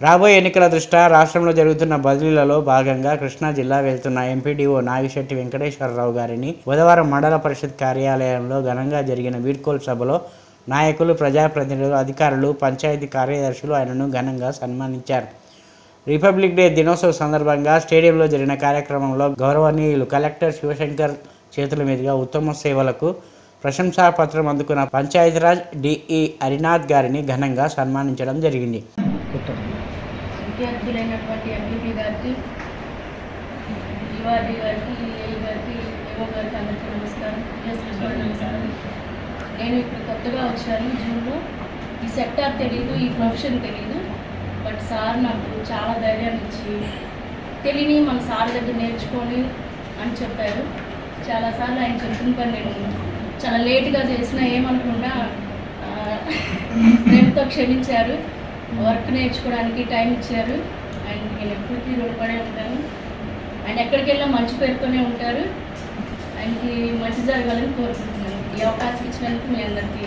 రాబోయే ఎన్నికల దృష్ట్యా రాష్ట్రంలో జరుగుతున్న బదిలీలలో భాగంగా కృష్ణా జిల్లా వెళ్తున్న ఎంపీడీఓ నాగిశెట్టి వెంకటేశ్వరరావు గారిని బుధవారం మండల పరిషత్ కార్యాలయంలో ఘనంగా జరిగిన వీడ్కోల్ సభలో నాయకులు ప్రజాప్రతినిధులు అధికారులు పంచాయతీ కార్యదర్శులు ఆయనను ఘనంగా సన్మానించారు. రిపబ్లిక్ డే దినోత్సవ సందర్భంగా స్టేడియంలో జరిగిన కార్యక్రమంలో గౌరవనీయులు కలెక్టర్ శివశంకర్ చేతుల మీదుగా ఉత్తమ సేవలకు ప్రశంసా పత్రం అందుకున్న పంచాయతీరాజ్ డిఈ హరినాథ్ గారిని ఘనంగా సన్మానించడం జరిగింది. విద్యార్థులైనటువంటి ఎంపీపీ గారికి ఈవార్డి గారికి ఏ గారికి యువ గారికి అందరికీ నమస్కారం. నమస్కారం. నేను ఇప్పుడు కొత్తగా వచ్చాను జూన్లో. ఈ సెక్టార్ తెలియదు ఈ ప్రొఫెషన్ తెలియదు బట్ సార్ నాకు చాలా ధైర్యాన్ని ఇచ్చి తెలియని మన సార్ దగ్గర నేర్చుకొని అని చెప్పారు. చాలాసార్లు ఆయన చెప్పిన పని నేను చాలా లేట్గా చేసినా ఏమనుకుండా నేనుతో ప్రేమతో క్షమించారు. వర్క్ నేర్చుకోవడానికి టైం ఇచ్చారు. అండ్ నేను ఎప్పటికీ రుణపడే ఉంటాను. ఆయన ఎక్కడికి వెళ్ళినా మంచి పేరుతోనే ఉంటారు. ఆయనకి మంచి జరగాలని కోరుకుంటున్నాను. ఈ అవకాశం ఇచ్చినందుకు మీ అందరికీ